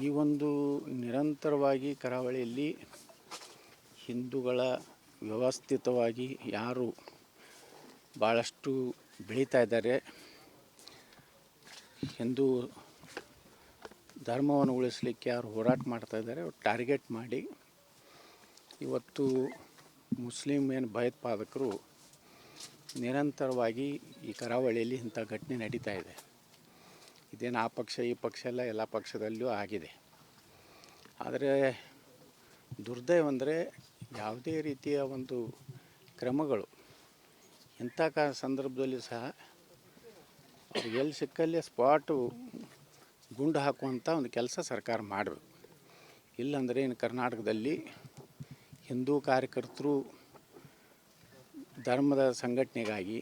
ಈ ಒಂದು ನಿರಂತರವಾಗಿ ಕರಾವಳಿಯಲ್ಲಿ ಹಿಂದೂಗಳ ವ್ಯವಸ್ಥಿತವಾಗಿ ಯಾರು ಭಾಳಷ್ಟು ಬೆಳೀತಾ ಇದ್ದಾರೆ. ಹಿಂದೂ ಧರ್ಮವನ್ನು ಉಳಿಸಲಿಕ್ಕೆ ಯಾರು ಹೋರಾಟ ಮಾಡ್ತಾ ಇದ್ದಾರೆ ಟಾರ್ಗೆಟ್ ಮಾಡಿ. ಇವತ್ತು ಮುಸ್ಲಿಂ ಏನು ಭಯೋತ್ಪಾದಕರು ನಿರಂತರವಾಗಿ ಈ ಕರಾವಳಿಯಲ್ಲಿ ಇಂಥ ಘಟನೆ ನಡೀತಾ ಇದೆ. ಇದೇನು ಆ ಪಕ್ಷ ಈ ಪಕ್ಷ ಎಲ್ಲ ಎಲ್ಲ ಪಕ್ಷದಲ್ಲೂ ಆಗಿದೆ. ಆದರೆ ದುರ್ದೈವ ಅಂದರೆ ಯಾವುದೇ ರೀತಿಯ ಒಂದು ಕ್ರಮಗಳು ಇಂಥ ಕ ಸಂದರ್ಭದಲ್ಲಿ ಸಹ ಎಲ್ಲಿ ಸಿಕ್ಕಲ್ಲಿ ಸ್ಪಾಟು ಗುಂಡು ಹಾಕುವಂಥ ಒಂದು ಕೆಲಸ ಸರ್ಕಾರ ಮಾಡಬೇಕು. ಇಲ್ಲಾಂದರೆ ಇನ್ನು ಕರ್ನಾಟಕದಲ್ಲಿ ಹಿಂದೂ ಕಾರ್ಯಕರ್ತರು ಧರ್ಮದ ಸಂಘಟನೆಗಾಗಿ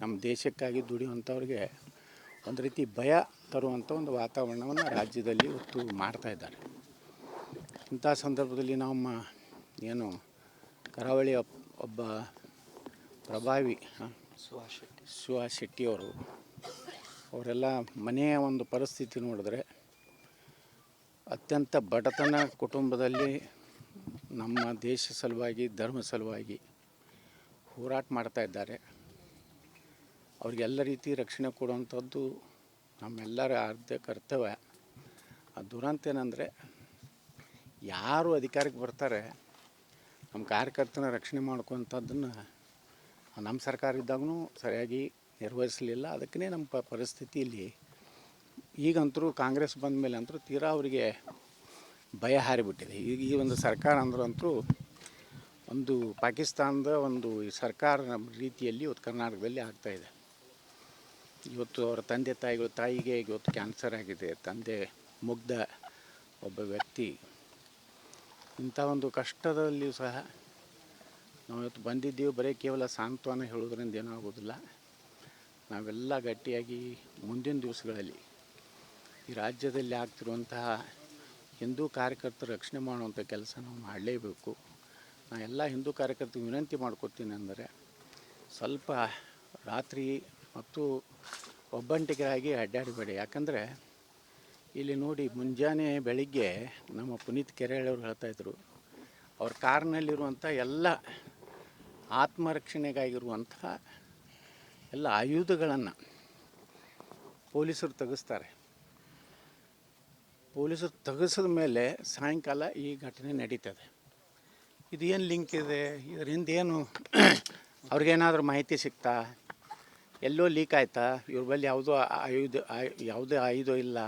ನಮ್ಮ ದೇಶಕ್ಕಾಗಿ ದುಡಿಯುವಂಥವ್ರಿಗೆ ಒಂದು ರೀತಿ ಭಯ ತರುವಂಥ ಒಂದು ವಾತಾವರಣವನ್ನು ರಾಜ್ಯದಲ್ಲಿ ಇವತ್ತು ಮಾಡ್ತಾ ಇದ್ದಾರೆ. ಇಂಥ ಸಂದರ್ಭದಲ್ಲಿ ನಮ್ಮ ಏನು ಕರಾವಳಿ ಒಬ್ಬ ಪ್ರಭಾವಿ ಆ, ಸುಹಾಸ್ ಶೆಟ್ಟಿಯವರು ಅವರೆಲ್ಲ ಮನೆಯ ಒಂದು ಪರಿಸ್ಥಿತಿ ನೋಡಿದ್ರೆ ಅತ್ಯಂತ ಬಡತನ ಕುಟುಂಬದಲ್ಲಿ ನಮ್ಮ ದೇಶ ಸಲುವಾಗಿ ಧರ್ಮ ಸಲುವಾಗಿ ಹೋರಾಟ ಮಾಡ್ತಾ ಇದ್ದಾರೆ. ಅವ್ರಿಗೆಲ್ಲ ರೀತಿ ರಕ್ಷಣೆ ಕೊಡುವಂಥದ್ದು ನಮ್ಮೆಲ್ಲರ ಆದ್ಯ ಕರ್ತವ್ಯ. ಆ ದುರಂತ ಏನಂದರೆ, ಯಾರು ಅಧಿಕಾರಕ್ಕೆ ಬರ್ತಾರೆ, ನಮ್ಮ ಕಾರ್ಯಕರ್ತನ ರಕ್ಷಣೆ ಮಾಡ್ಕೊಂಥದ್ದನ್ನು ನಮ್ಮ ಸರ್ಕಾರ ಇದ್ದಾಗೂ ಸರಿಯಾಗಿ ನಿರ್ವಹಿಸಲಿಲ್ಲ. ಅದಕ್ಕೇ ನಮ್ಮ ಪ ಪರಿಸ್ಥಿತಿ ಇಲ್ಲಿ ಈಗಂತರೂ ಕಾಂಗ್ರೆಸ್ ಬಂದ ಮೇಲೆ ಅಂತರೂ ತೀರಾ ಅವರಿಗೆ ಭಯ ಹಾರಿಬಿಟ್ಟಿದೆ. ಈಗ ಈ ಒಂದು ಸರ್ಕಾರ ಅಂದ್ರಂತೂ ಒಂದು ಪಾಕಿಸ್ತಾನದ ಒಂದು ಸರ್ಕಾರ ರೀತಿಯಲ್ಲಿ ಇವತ್ತು ಕರ್ನಾಟಕದಲ್ಲಿ ಆಗ್ತಾಯಿದೆ ಇವತ್ತು ಅವರ ತಂದೆ ತಾಯಿಗಳು, ತಾಯಿಗೆ ಇವತ್ತು ಕ್ಯಾನ್ಸರ್ ಆಗಿದೆ. ತಂದೆ ಮುಗ್ಧ ಒಬ್ಬ ವ್ಯಕ್ತಿ. ಇಂಥ ಒಂದು ಕಷ್ಟದಲ್ಲಿಯೂ ಸಹ ನಾವು ಇವತ್ತು ಬಂದಿದ್ದೀವಿ. ಬರೀ ಕೇವಲ ಸಾಂತ್ವನ ಹೇಳೋದ್ರಿಂದ ಏನೂ ಆಗೋದಿಲ್ಲ. ನಾವೆಲ್ಲ ಗಟ್ಟಿಯಾಗಿ ಮುಂದಿನ ದಿವಸಗಳಲ್ಲಿ ಈ ರಾಜ್ಯದಲ್ಲಿ ಆಗ್ತಿರುವಂತಹ ಹಿಂದೂ ಕಾರ್ಯಕರ್ತರ ರಕ್ಷಣೆ ಮಾಡುವಂಥ ಕೆಲಸ ನಾವು ಮಾಡಲೇಬೇಕು. ನಾ ಎಲ್ಲ ಹಿಂದೂ ಕಾರ್ಯಕರ್ತರಿಗೆ ವಿನಂತಿ ಮಾಡ್ಕೊತೀನಿ ಅಂದರೆ ಸ್ವಲ್ಪ ರಾತ್ರಿ ಮತ್ತು ಒಬ್ಬಂಟಿಗರಾಗಿ ಅಡ್ಡಾಡಬೇಡಿ. ಯಾಕಂದರೆ ಇಲ್ಲಿ ನೋಡಿ ಮುಂಜಾನೆ ಬೆಳಿಗ್ಗೆ ನಮ್ಮ ಪುನೀತ್ ಕೆರೆಯವರು ಹೇಳ್ತಾಯಿದ್ರು ಅವ್ರ ಕಾರ್ನಲ್ಲಿರುವಂಥ ಎಲ್ಲ ಆತ್ಮರಕ್ಷಣೆಗಾಗಿರುವಂತಹ ಎಲ್ಲ ಆಯುಧಗಳನ್ನು ಪೊಲೀಸರು ತೆಗೆಸ್ತಾರೆ. ಪೊಲೀಸರು ತೆಗೆಸಿದ ಮೇಲೆ ಸಾಯಂಕಾಲ ಈ ಘಟನೆ ನಡೀತದೆ. ಇದೇನು ಲಿಂಕ್ ಇದೆ? ಇದರಿಂದ ಏನು ಅವ್ರಿಗೇನಾದರೂ ಮಾಹಿತಿ ಸಿಗ್ತಾ? ಎಲ್ಲೋ ಲೀಕ್ ಆಯ್ತಾ? ಇವ್ರ ಬಳಿ ಯಾವುದೋ ಆಯುಧ ಆಯು- ಯಾವುದೇ ಆಯುಧ ಇಲ್ಲ.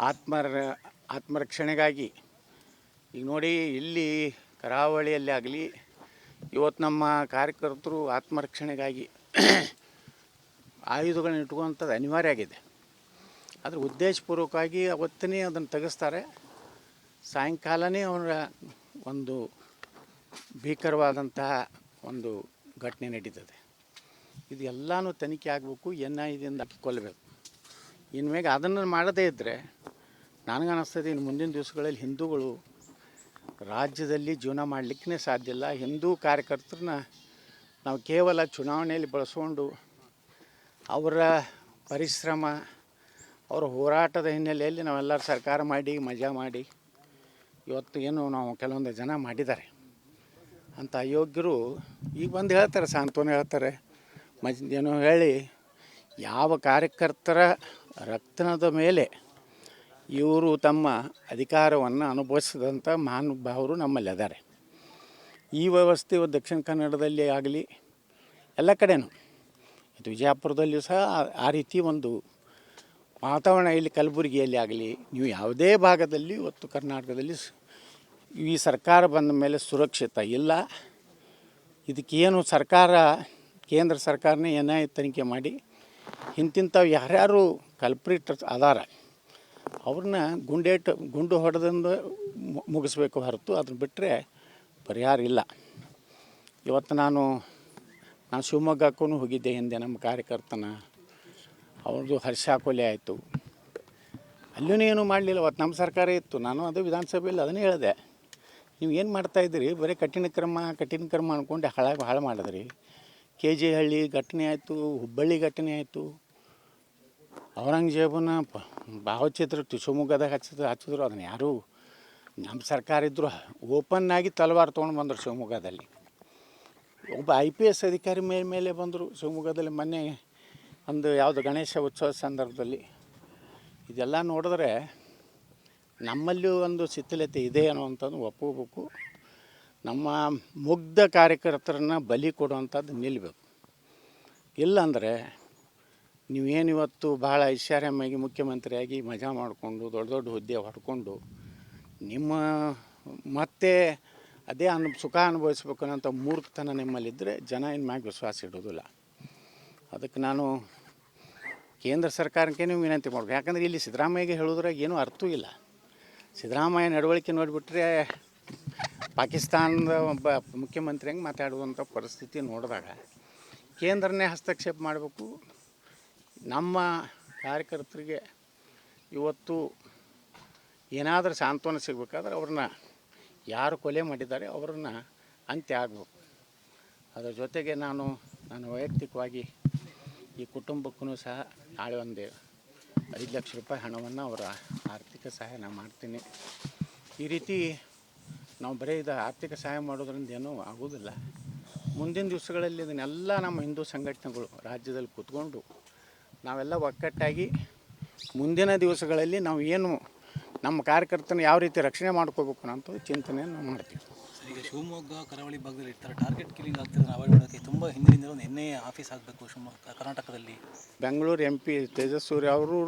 ಆತ್ಮರ ಆತ್ಮರಕ್ಷಣೆಗಾಗಿ. ಈಗ ನೋಡಿ, ಇಲ್ಲಿ ಕರಾವಳಿಯಲ್ಲಿ ಆಗಲಿ ಇವತ್ತು ನಮ್ಮ ಕಾರ್ಯಕರ್ತರು ಆತ್ಮರಕ್ಷಣೆಗಾಗಿ ಆಯುಧಗಳನ್ನ ಇಟ್ಕೊಳ್ತದ್ದು ಅನಿವಾರ್ಯ ಆಗಿದೆ. ಆದರೆ ಉದ್ದೇಶಪೂರ್ವಕವಾಗಿ ಅವತ್ತನೇ ಅದನ್ನು ತೆಗೆಸ್ತಾರೆ. ಸಾಯಂಕಾಲನೇ ಅವರ ಒಂದು ಭೀಕರವಾದಂತಹ ಒಂದು ಘಟನೆ ನಡೀತದೆ. ಇದು ಎಲ್ಲನೂ ತನಿಖೆ ಆಗಬೇಕು ಎನ್ ಐ ಇದಿಂದ ಕೊಲ್ಲಬೇಕು ಇನ್ಮೇಲೆ ಅದನ್ನು ಮಾಡದೇ ಇದ್ದರೆ ನನಗನ್ನಿಸ್ತದೆ ಇನ್ನು ಮುಂದಿನ ದಿವಸಗಳಲ್ಲಿ ಹಿಂದೂಗಳು ರಾಜ್ಯದಲ್ಲಿ ಜೀವನ ಮಾಡ್ಲಿಕ್ಕೆ ಸಾಧ್ಯ ಇಲ್ಲ. ಹಿಂದೂ ಕಾರ್ಯಕರ್ತರನ್ನ ನಾವು ಕೇವಲ ಚುನಾವಣೆಯಲ್ಲಿ ಬಳಸ್ಕೊಂಡು ಅವರ ಪರಿಶ್ರಮ, ಅವರ ಹೋರಾಟದ ಹಿನ್ನೆಲೆಯಲ್ಲಿ ನಾವೆಲ್ಲರೂ ಸರ್ಕಾರ ಮಾಡಿ, ಮಜಾ ಮಾಡಿ, ಇವತ್ತು ಏನು ನಾವು ಕೆಲವೊಂದು ಜನ ಮಾಡಿದ್ದಾರೆ. ಅಂತ ಅಯೋಗ್ಯರು ಈಗ ಬಂದು ಹೇಳ್ತಾರೆ, ಸಾಂತ್ವನ ಹೇಳ್ತಾರೆ. ಏನೋ ಹೇಳಿ, ಯಾವ ಕಾರ್ಯಕರ್ತರ ರಕ್ತನದ ಮೇಲೆ ಇವರು ತಮ್ಮ ಅಧಿಕಾರವನ್ನು ಅನುಭವಿಸಿದಂಥ ಮಹಾನುಭಾವರು ನಮ್ಮಲ್ಲಿ ಅದಾರೆ. ಈ ವ್ಯವಸ್ಥೆ ದಕ್ಷಿಣ ಕನ್ನಡದಲ್ಲಿ ಆಗಲಿ, ಎಲ್ಲ ಕಡೆನೂ. ವಿಜಯಪುರದಲ್ಲಿಯೂ ಸಹ ಆ- ರೀತಿ ಒಂದು ವಾತಾವರಣ ಇಲ್ಲಿ ಕಲಬುರಗಿಯಲ್ಲಿ ಆಗಲಿ, ನೀವು ಯಾವುದೇ ಭಾಗದಲ್ಲಿ, ಇವತ್ತು ಕರ್ನಾಟಕದಲ್ಲಿ ಈ ಸರ್ಕಾರ ಬಂದ ಮೇಲೆ ಸುರಕ್ಷಿತ, ಇಲ್ಲ, ಇದಕ್ಕೇನು ಸರ್ಕಾರ ಕೇಂದ್ರ ಸರ್ಕಾರನೇ ಏನೇ ತನಿಖೆ ಮಾಡಿ ಇಂತಿಂಥವು ಯಾರ್ಯಾರು ಕಲ್ಪ್ರಿಟ್ ಅದಾರ, ಅವ್ರನ್ನ ಗುಂಡೇಟ್, ಗುಂಡು ಹೊಡೆದಿಂದ ಮುಗಿಸ್ಬೇಕು ಹೊರತು ಅದನ್ನ ಬಿಟ್ಟರೆ ಪರಿಹಾರ ಇಲ್ಲ. ಇವತ್ತು ನಾನು ನಾನು ಶಿವಮೊಗ್ಗಕ್ಕೂ ಹೋಗಿದ್ದೆ ಹಿಂದೆ ನಮ್ಮ ಕಾರ್ಯಕರ್ತನ, ಅವ್ರದ್ದು ಹರ್ಷ ಕೊಲೆ ಆಯಿತು. ಅಲ್ಲೂ ಏನೂ ಮಾಡಲಿಲ್ಲ ಅವತ್ತು ನಮ್ಮ ಸರ್ಕಾರ ಇತ್ತು, ನಾನು ಅದು ವಿಧಾನಸಭೆಯಲ್ಲಿ ಅದನ್ನೇ ಹೇಳಿದೆ. ನೀವು ಏನು ಮಾಡ್ತಾಯಿದ್ದೀರಿ ಬರೀ ಕಠಿಣ ಕ್ರಮ ಕಠಿಣ ಕ್ರಮ ಅಂದ್ಕೊಂಡು ಹಾಳಾಗಿ ಹಾಳು ಮಾಡಿದ್ರಿ. ಕೆ ಜಿ ಹಳ್ಳಿ ಘಟನೆ ಆಯಿತು, ಹುಬ್ಬಳ್ಳಿ ಘಟನೆ ಆಯಿತು. ಔರಂಗಜೇಬನ ಪ, ಭಾವಚಿತ್ರ ಶಿವಮೊಗ್ಗದಾಗ ಹಚ್ಚಿದ್ರು ಹಚ್ಚಿದ್ರು. ಅದನ್ನು ಯಾರು, ನಮ್ಮ ಸರ್ಕಾರ ಇದ್ದರು ಓಪನ್ ಆಗಿ ತಲವಾರ ತೊಗೊಂಡು ಬಂದರು ಶಿವಮೊಗ್ಗದಲ್ಲಿ. ಒಬ್ಬ ಐ ಪಿ ಎಸ್ ಅಧಿಕಾರಿ ಮೇಲೆ ಮೇಲೆ ಬಂದರು ಶಿವಮೊಗ್ಗದಲ್ಲಿ ಮೊನ್ನೆ ಒಂದು ಯಾವುದು ಗಣೇಶ ಉತ್ಸವ ಸಂದರ್ಭದಲ್ಲಿ. ಇದೆಲ್ಲ ನೋಡಿದ್ರೆ ನಮ್ಮಲ್ಲೂ ಒಂದು ಶಿಥಿಲತೆ ಇದೆ ಅನ್ನೋ ಅಂತಂದು ಒಪ್ಪಬೇಕು. ನಮ್ಮ ಮುಗ್ಧ ಕಾರ್ಯಕರ್ತರನ್ನ ಬಲಿ ಕೊಡುವಂಥದ್ದು ನಿಲ್ಲಬೇಕು ಇಲ್ಲಾಂದರೆ ನೀವೇನಿವತ್ತು ಭಾಳ ಐಶ್ವರ್ಯಮಾಗಿ ಮುಖ್ಯಮಂತ್ರಿಯಾಗಿ ಮಜಾ ಮಾಡಿಕೊಂಡು ದೊಡ್ಡ ದೊಡ್ಡ ಹುದ್ದೆ ಹೊಡ್ಕೊಂಡು ನಿಮ್ಮ ಮತ್ತೆ ಅದೇ ಅನು ಸುಖ ಅನುಭವಿಸ್ಬೇಕು ಅನ್ನೋಂಥ ಮೂರ್ಖತನ ನಿಮ್ಮಲ್ಲಿದ್ದರೆ ಜನ ಇನ್ನು ಮ್ಯಾಗ ವಿಶ್ವಾಸ ಇಡೋದಿಲ್ಲ. ಅದಕ್ಕೆ ನಾನು ಕೇಂದ್ರ ಸರ್ಕಾರಕ್ಕೆ ನೀವು ವಿನಂತಿ ಮಾಡ್ಬೇಕು. ಯಾಕಂದರೆ ಇಲ್ಲಿ ಸಿದ್ದರಾಮಯ್ಯಗೆ ಹೇಳೋದ್ರಾಗ ಏನೂ ಅರ್ಥವೂ ಇಲ್ಲ. ಸಿದ್ದರಾಮಯ್ಯ ನಡವಳಿಕೆ ನೋಡಿಬಿಟ್ರೆ ಪಾಕಿಸ್ತಾನದ ಒಬ್ಬ ಮುಖ್ಯಮಂತ್ರಿ ಹೆಂಗೆ ಮಾತಾಡುವಂಥ ಪರಿಸ್ಥಿತಿ ನೋಡಿದಾಗ ಕೇಂದ್ರನೇ ಹಸ್ತಕ್ಷೇಪ ಮಾಡಬೇಕು. ನಮ್ಮ ಕಾರ್ಯಕರ್ತರಿಗೆ ಇವತ್ತು ಏನಾದರೂ ಸಾಂತ್ವನ ಸಿಗಬೇಕಾದ್ರೆ ಅವ್ರನ್ನ ಯಾರು ಕೊಲೆ ಮಾಡಿದ್ದಾರೆ ಅವ್ರನ್ನ ಅಂತ್ಯ ಆಗಬೇಕು. ಅದರ ಜೊತೆಗೆ ನಾನು ನಾನು ವೈಯಕ್ತಿಕವಾಗಿ ಈ ಕುಟುಂಬಕ್ಕೂ ಸಹ ನಾಳೆ ಒಂದು ಐದು ಲಕ್ಷ ರೂಪಾಯಿ ಹಣವನ್ನು ಅವರ ಆರ್ಥಿಕ ಸಹಾಯ ನಾನು ಮಾಡ್ತೀನಿ. ಈ ರೀತಿ ನಾವು ಬರೀ ಇದು ಆರ್ಥಿಕ ಸಹಾಯ ಮಾಡೋದ್ರಿಂದ ಏನೂ ಆಗೋದಿಲ್ಲ. ಮುಂದಿನ ದಿವಸಗಳಲ್ಲಿ ಇದನ್ನೆಲ್ಲ ನಮ್ಮ ಹಿಂದೂ ಸಂಘಟನೆಗಳು ರಾಜ್ಯದಲ್ಲಿ ಕೂತ್ಕೊಂಡು ನಾವೆಲ್ಲ ಒಕ್ಕಟ್ಟಾಗಿ ಮುಂದಿನ ದಿವಸಗಳಲ್ಲಿ ನಾವು ಏನು ನಮ್ಮ ಕಾರ್ಯಕರ್ತನ ಯಾವ ರೀತಿ ರಕ್ಷಣೆ ಮಾಡ್ಕೋಬೇಕು ಅಂತ ಚಿಂತನೆಯನ್ನು ನಾವು ಮಾಡ್ತೀವಿ. ಈಗ ಶಿವಮೊಗ್ಗ ಕರಾವಳಿ ಭಾಗದಲ್ಲಿ ಇರ್ತಾರೆ. ಟಾರ್ಗೆಟ್ ಕಿಲಿಂಗ್ ಆಗ್ತಿದ್ರೆ ಅವಾಯ್ಡ್ ಮಾಡೋಕ್ಕೆ ತುಂಬ ಹಿಂದಿನಿಂದ ಒಂದು ಎನ್ ಆಫೀಸ್ ಆಗಬೇಕು ಶಿವಮೊಗ್ಗ ಕರ್ನಾಟಕದಲ್ಲಿ. ಬೆಂಗಳೂರು ಎಂ ಪಿ ತೇಜಸ್ಸೂರಿ ಅವರು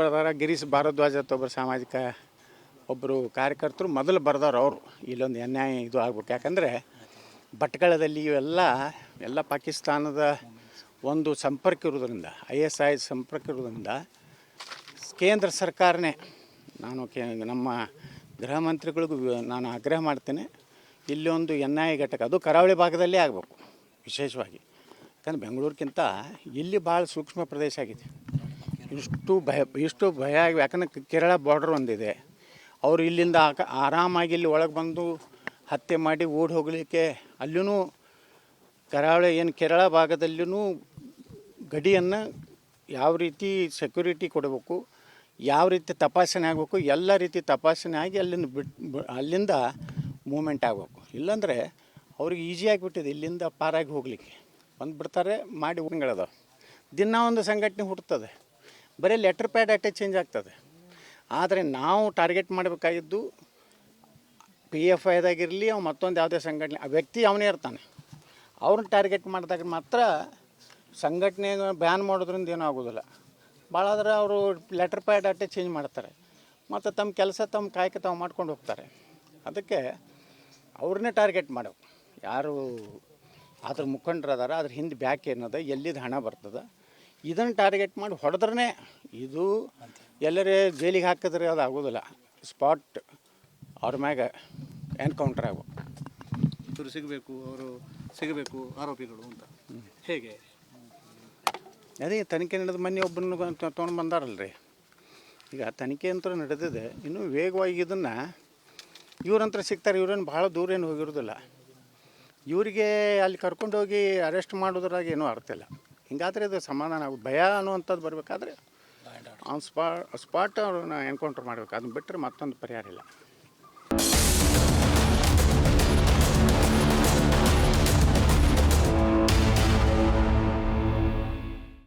ಬರ್ದಾರ. ಗಿರೀಶ್ ಭಾರದ್ವಾಜ್ ಅಂತ ಒಬ್ಬರು ಸಾಮಾಜಿಕ ಒಬ್ಬರು ಕಾರ್ಯಕರ್ತರು ಮೊದಲು ಬರ್ದವ್ರು ಅವರು. ಇಲ್ಲೊಂದು ಅನ್ಯಾಯ ಇದು ಆಗ್ಬೇಕು. ಯಾಕಂದರೆ ಭಟ್ಕಳದಲ್ಲಿ ಇವೆಲ್ಲ, ಎಲ್ಲ ಪಾಕಿಸ್ತಾನದ ಒಂದು ಸಂಪರ್ಕ ಇರೋದ್ರಿಂದ ಐ ಎಸ್ ಐ ಸಂಪರ್ಕ ಇರೋದ್ರಿಂದ ಕೇಂದ್ರ ಸರ್ಕಾರನೇ, ನಾನು ಕೇ, ನಮ್ಮ ಗೃಹ ಮಂತ್ರಿಗಳಿಗೂ ನಾನು ಆಗ್ರಹ ಮಾಡ್ತೇನೆ, ಇಲ್ಲಿ ಒಂದು ಎನ್ ಐ ಘಟಕ, ಅದು ಕರಾವಳಿ ಭಾಗದಲ್ಲೇ ಆಗಬೇಕು, ವಿಶೇಷವಾಗಿ. ಯಾಕಂದ್ರೆ ಬೆಂಗಳೂರಿಗಿಂತ ಇಲ್ಲಿ ಭಾಳ ಸೂಕ್ಷ್ಮ ಪ್ರದೇಶ ಆಗಿದೆ. ಇಷ್ಟು ಭಯ ಇಷ್ಟು ಭಯ, ಯಾಕಂದ್ರೆ ಕೇರಳ ಬಾರ್ಡ್ರ್ ಒಂದಿದೆ. ಅವರು ಇಲ್ಲಿಂದ ಆರಾಮಾಗಿ ಇಲ್ಲಿ ಒಳಗೆ ಬಂದು ಹತ್ಯೆ ಮಾಡಿ ಓಡಿ ಹೋಗಲಿಕ್ಕೆ ಅಲ್ಲೂ ಕರಾವಳಿ ಏನು ಕೇರಳ ಭಾಗದಲ್ಲೂ ಗಡಿಯನ್ನು ಯಾವ ರೀತಿ ಸೆಕ್ಯೂರಿಟಿ ಕೊಡಬೇಕು, ಯಾವ ರೀತಿ ತಪಾಸಣೆ ಆಗಬೇಕು, ಎಲ್ಲ ರೀತಿ ತಪಾಸಣೆ ಆಗಿ ಅಲ್ಲಿಂದ ಬಿಟ್ ಬಿ- ಅಲ್ಲಿಂದ ಮೂಮೆಂಟ್ ಆಗಬೇಕು. ಇಲ್ಲಾಂದರೆ ಅವ್ರಿಗೆ ಈಸಿ ಆಗಿಬಿಟ್ಟಿದೆ ಇಲ್ಲಿಂದ ಪಾರಾಗಿ ಹೋಗಲಿಕ್ಕೆ. ಬಂದುಬಿಡ್ತಾರೆ, ಮಾಡಿ ಊರುಗಳದಾವೆ ದಿನ ಒಂದು ಸಂಘಟನೆ ಹುಟ್ಟುತ್ತದೆ ಬರೀ ಲೆಟ್ರ್ ಪ್ಯಾಡ್ ಅಟ್ಟೆ ಚೇಂಜ್ ಆಗ್ತದೆ. ಆದರೆ ನಾವು ಟಾರ್ಗೆಟ್ ಮಾಡಬೇಕಾಗಿದ್ದು ಪಿ ಎಫ್ ಐದಾಗಿರಲಿ ಅವ ಮತ್ತೊಂದು ಯಾವುದೇ ಸಂಘಟನೆ, ಆ ವ್ಯಕ್ತಿ ಅವನೇ ಇರ್ತಾನೆ. ಅವ್ರನ್ನ ಟಾರ್ಗೆಟ್ ಮಾಡಿದಾಗ ಮಾತ್ರ ಸಂಘಟನೆ ಬ್ಯಾನ್ ಮಾಡೋದ್ರಿಂದ ಏನೂ ಆಗೋದಿಲ್ಲ. ಭಾಳ ಆದರೆ ಅವರು ಲೆಟರ್ ಪ್ಯಾಡ್ ಅಟ್ಟೆ ಚೇಂಜ್ ಮಾಡ್ತಾರೆ. ಮತ್ತು ತಮ್ಮ ಕೆಲಸ ತಮ್ಮ ಕಾಯಕ ತಾವು ಮಾಡ್ಕೊಂಡು ಹೋಗ್ತಾರೆ. ಅದಕ್ಕೆ ಅವ್ರನ್ನೇ ಟಾರ್ಗೆಟ್ ಮಾಡಬೇಕು. ಯಾರು ಅದ್ರ ಮುಖಂಡ್ರು ಅದಾರ ಅದ್ರ ಹಿಂದೆ ಬ್ಯಾಕ್ ಏನದ ಎಲ್ಲಿದ್ದು ಹಣ ಬರ್ತದೆ ಇದನ್ನು ಟಾರ್ಗೆಟ್ ಮಾಡಿ ಹೊಡೆದ್ರೆ ಇದು ಎಲ್ಲರೇ ಜೈಲಿಗೆ ಹಾಕಿದ್ರೆ ಅದು ಆಗೋದಿಲ್ಲ. ಸ್ಪಾಟ್ ಅವ್ರ ಮ್ಯಾಗ ಎನ್ಕೌಂಟರ್ ಆಗು ಇವರು ಸಿಗಬೇಕು ಅವರು ಸಿಗಬೇಕು ಆರೋಪಿಗಳು ಅಂತ. ಹೇಗೆ? ಅದೇ ತನಿಖೆ ನಡೆದ ಮೊನ್ನೆ ಒಬ್ಬರನ್ನು ತೊಗೊಂಡು ಬಂದಾರಲ್ರಿ. ಈಗ ತನಿಖೆ ಅಂತ ನಡೆದಿದೆ. ಇನ್ನೂ ವೇಗವಾಗಿ ಇದನ್ನು ಇವ್ರಂತ್ರ ಸಿಗ್ತಾರೆ ಇವ್ರೇನು ಭಾಳ ದೂರ ಏನು ಹೋಗಿರೋದಿಲ್ಲ. ಇವರಿಗೆ ಅಲ್ಲಿ ಕರ್ಕೊಂಡು ಹೋಗಿ ಅರೆಸ್ಟ್ ಮಾಡೋದ್ರಾಗ ಏನೂ ಅರ್ಥ ಇಲ್ಲ. ಹಿಂಗಾದ್ರೆ ಅದು ಸಮಾಧಾನ ಆಗುತ್ತೆ ಭಯ ಅನ್ನುವಂಥದ್ದು ಬರಬೇಕಾದ್ರೆ ಆನ್ ಸ್ಪಾ ಸ್ಪಾಟ್ ಅವ್ರನ್ನ ಎನ್ಕೌಂಟ್ರ್ ಮಾಡಬೇಕು. ಅದನ್ನ ಬಿಟ್ಟರೆ ಮತ್ತೊಂದು ಪರಿಹಾರ ಇಲ್ಲ.